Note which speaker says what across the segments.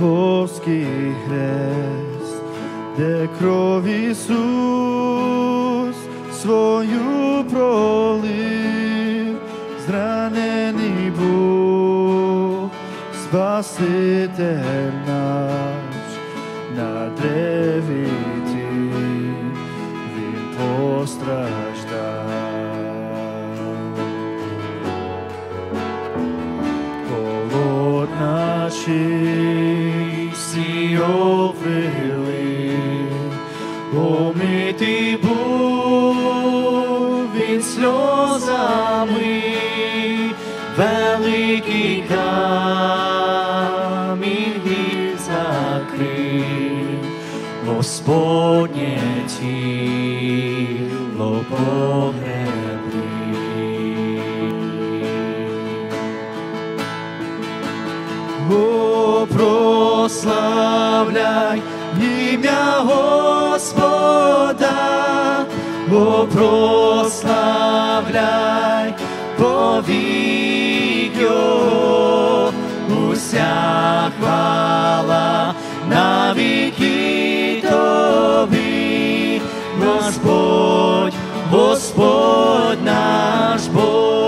Speaker 1: Голговський хрест, де кров Ісус свою пролив, зранений був, Спаситель омитий був він сльозами, великий камінь закрив, Господнє тіло погребли. О, прославляй ім'я Господа, о, прославляй повік Його, уся хвала навіки тобі, Господь, Господь наш Бог.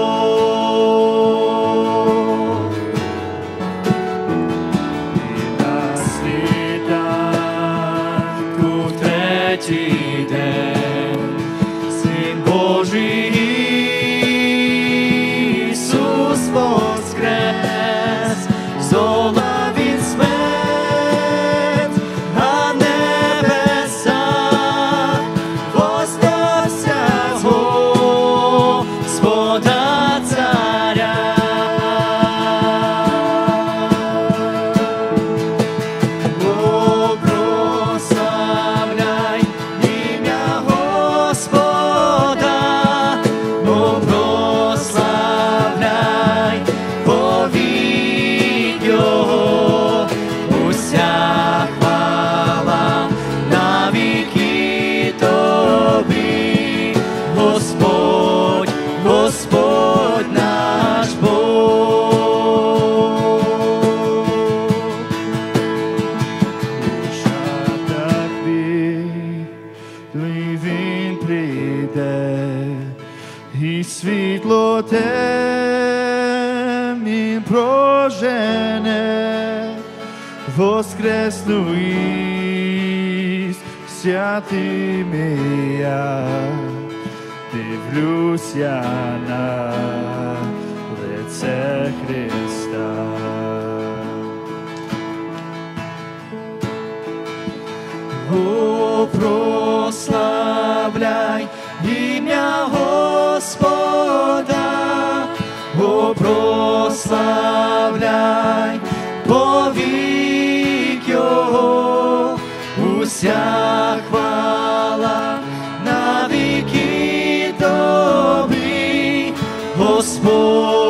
Speaker 1: і світло темнім прожене, воскресну із святими я, дивлюся на лице Христа. О, прославляй прославляй повік Його, уся хвала на віки тобі, Господь